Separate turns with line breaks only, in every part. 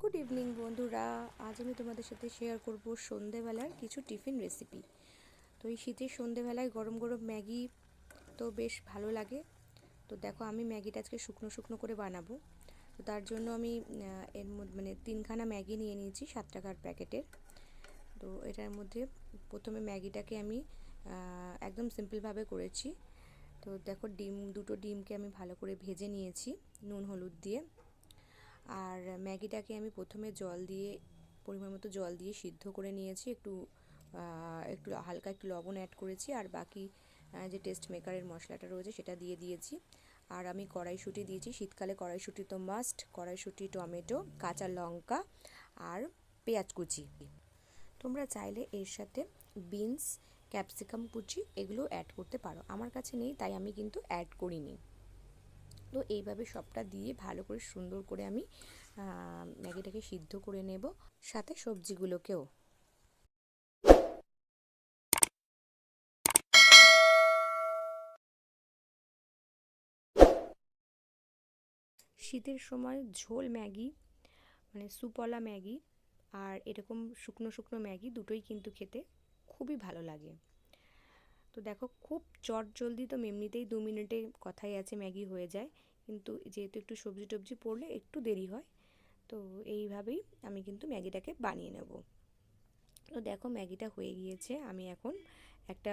Good evening বন্ধুরা। আজ আমি তোমাদের সাথে শেয়ার করব সন্ধেবেলার কিছু টিফিন রেসিপি তো এই শীতের সন্ধেবেলায় গরম গরম ম্যাগি তো বেশ ভালো লাগে। তো দেখো, আমি ম্যাগিটা আজকে শুকনো শুকনো করে বানাবো। তো তার জন্য আমি এর মধ্যে মানে তিনখানা ম্যাগি নিয়ে নিয়েছি সাত টাকার প্যাকেটের। তো এটার মধ্যে প্রথমে ম্যাগিটাকে আমি একদম সিম্পলভাবে করেছি। তো দেখো ডিম, দুটো ডিমকে আমি ভালো করে ভেজে নিয়েছি নুন, হলুদ দিয়ে। আর ম্যাগিটাকে আমি প্রথমে জল দিয়ে, পরিমাণ মতো জল দিয়ে সিদ্ধ করে নিয়েছি। একটু একটু হালকা একটু লবণ অ্যাড করেছি। আর বাকি যে টেস্ট মেকারের মশলাটা রয়েছে সেটা দিয়ে দিয়েছি। আর আমি কড়াইশুঁটি দিয়েছি। শীতকালে কড়াইশুঁটি তো মাস্ট কড়াইশুঁটি, টমেটো, কাঁচা লঙ্কা আর পেঁয়াজ কুচি। তোমরা চাইলে এর সাথে বিনস ক্যাপসিকাম কুচি এগুলো অ্যাড করতে পারো। আমার কাছে নেই, তাই আমি কিন্তু অ্যাড করিনি। তো এইভাবে সবটা দিয়ে ভালো করে সুন্দর করে আমি ম্যাগিটাকে সিদ্ধ করে নেব। সাথে সবজিগুলোকেও। শীতের সময় ঝোল ম্যাগি মানে সুপলা ম্যাগি আর এরকম শুকনো শুকনো ম্যাগি দুটোই কিন্তু খেতে খুবই ভালো লাগে। তো দেখো, খুব চট জলদি তো এমনিতেই দু মিনিটে কথাই আছে ম্যাগি হয়ে যায়। কিন্তু যেহেতু একটু সবজি টবজি পড়লে একটু দেরি হয়, তো এইভাবেই আমি কিন্তু ম্যাগিটাকে বানিয়ে নেব। তো দেখো, ম্যাগিটা হয়ে গিয়েছে। আমি এখন একটা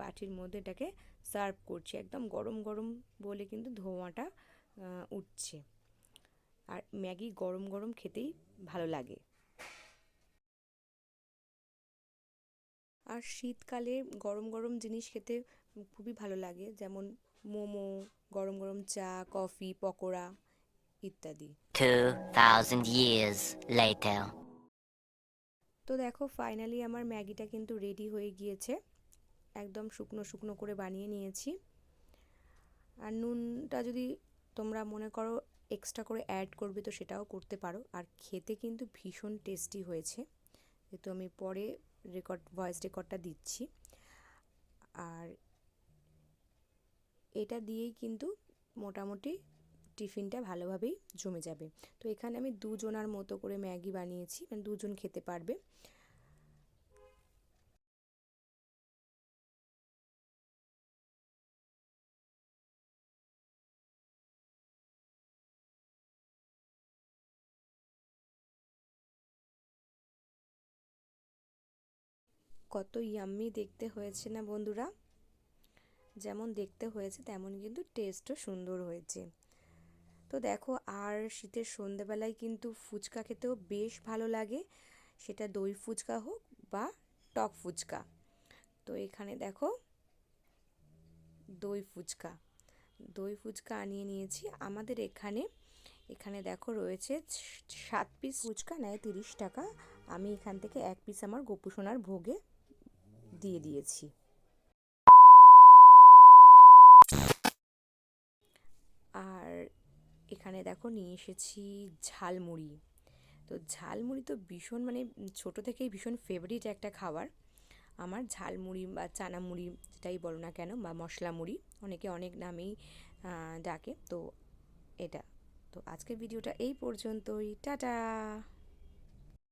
বাটির মধ্যে এটাকে সার্ভ করছি। একদম গরম গরম বলে কিন্তু ধোঁয়াটা উঠছে। আর ম্যাগি গরম গরম খেতেই ভালো লাগে। আর শীতকালে গরম গরম জিনিস খেতে খুবই ভালো লাগে যেমন মোমো গরম গরম চা কফি পকোড়া ইত্যাদি।
2,000 years
তো দেখো ফাইনালি আমার ম্যাগিটা কিন্তু রেডি হয়ে গিয়েছে। একদম শুকনো শুকনো করে বানিয়ে নিয়েছি। আর নুনটা যদি তোমরা মনে করো এক্সট্রা করে অ্যাড করবে তো সেটাও করতে পারো। আর খেতে কিন্তু ভীষণ টেস্টি হয়েছে। যেহেতু আমি পরে রেকর্ড ভয়েস রেকর্ডটা দিচ্ছি। আর এটা দিয়েই কিন্তু মোটামুটি টিফিনটা ভালোভাবেই জমে যাবে। তো এখানে আমি দুজনার মতো করে ম্যাগি বানিয়েছি মানে দুজন খেতে পারবে। কত ইয়াম্মি দেখতে হয়েছে না বন্ধুরা? যেমন দেখতে হয়েছে, তেমন কিন্তু টেস্টও সুন্দর হয়েছে। তো দেখো, আর শীতের সন্ধেবেলায় কিন্তু ফুচকা খেতেও বেশ ভালো লাগে। সেটা দই ফুচকা হোক বা টক ফুচকা। তো এখানে দেখো, দই ফুচকা। দই ফুচকা আনিয়ে নিয়েছি। আমাদের এখানে এখানে দেখো রয়েছে সাত পিস ফুচকা, নেয় তিরিশ টাকা। আমি এখান থেকে এক পিস আমার গোপুসোনার ভোগে দিয়ে দিয়েছি। আর এখানে দেখো নিয়ে এসেছি ঝালমুড়ি। তো ঝালমুড়ি তো ভীষণ মানে ছোট থেকেই ভীষণ ফেভারিট একটা খাবার। আমার ঝালমুড়ি বা চানা মুড়ি যেটাই বলো না কেন বা মশলা মুড়ি অনেকে অনেক নামেই ডাকে। তো এটা। তো আজকের ভিডিওটা এই পর্যন্তই। টাটা!